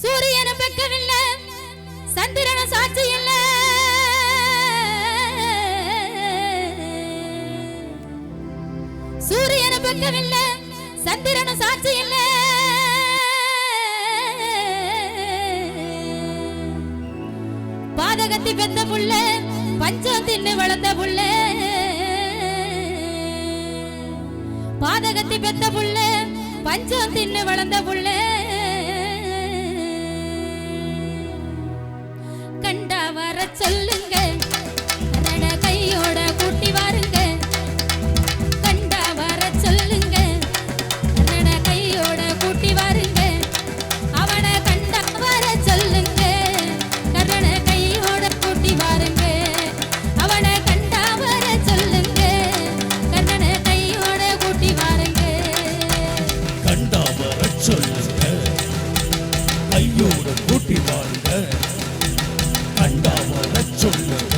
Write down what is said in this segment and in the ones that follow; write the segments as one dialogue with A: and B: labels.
A: சூரியன பெக்கவில்ல. சந்திரன சாட்சி இல்ல சந்திரன சாட்சி இல்லை. பாதகத்தி பெத்த புள்ள பஞ்சம் தின்னு வளர்ந்த புள்ள பாதகத்தி பெத்த புள்ள பஞ்சம் தின்னு வளர்ந்த புள்ள கண்டா வர சொல்லுங்க. கையோடு கூட்டி வாழ்க. கண்டா வர சொல்லுங்க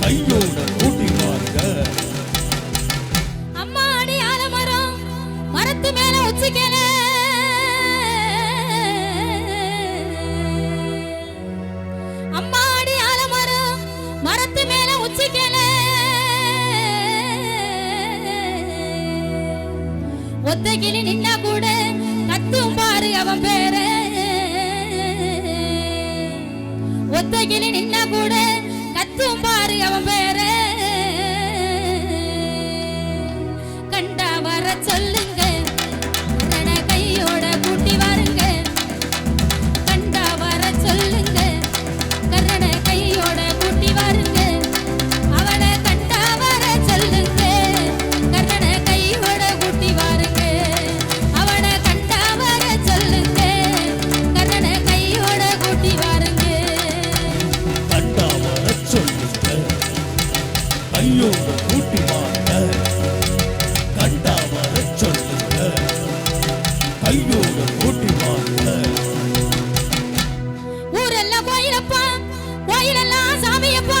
A: கையோடு கூட்டி வாருங்க அம்மாடி ஆலமரம் மரத்து மேல உச்சிக்கல அம்மாடி ஆலமரம் மரத்து மேல உச்சிக்கல ஒத்தகிளி நின்னா கூட ஒத்தகிளி நின்னா கூட கத்தும் பாரு அவன் கையோட கூட்டி வாருங்க கண்டா வர சொல்லுங்க கையோட கூட்டி ஊரெல்லாம் கோயிலப்பா கோயிலெல்லாம் சாமியப்பா.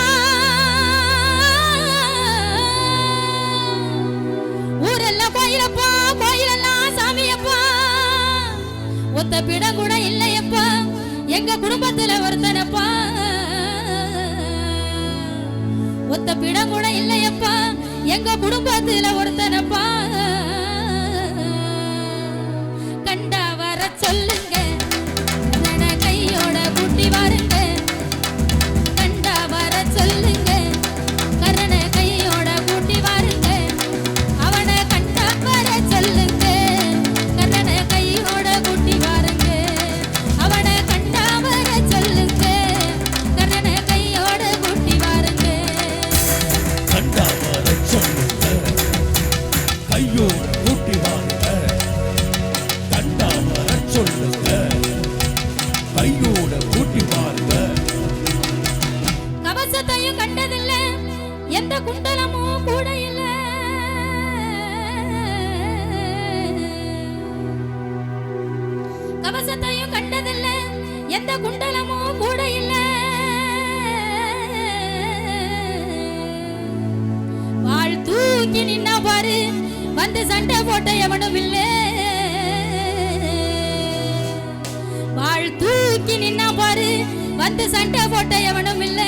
A: ஊரெல்லாம் கோயிலப்பா கோயிலெல்லாம் சாமியப்பா. ஒத்த பிடம் கூட இல்லையப்பா. எங்க குடும்பத்துல ஒருத்தனப்பா. ஒத்த பிடம் கூட இல்லையப்பா. எங்க குடும்பத்துல ஒருத்தனப்பா. எந்த கூட இல்ல. கவசத்தையும் கண்டதில்ல எந்த குண்டலமும் கூட இல்ல. வாழ் தூக்கி நின்னா பாரு வந்து சண்டை போட்ட எவனும் இல்லை. வாழ் தூக்கி நின்னா பாரு வந்து சண்டை போட்ட எவனும் இல்ல.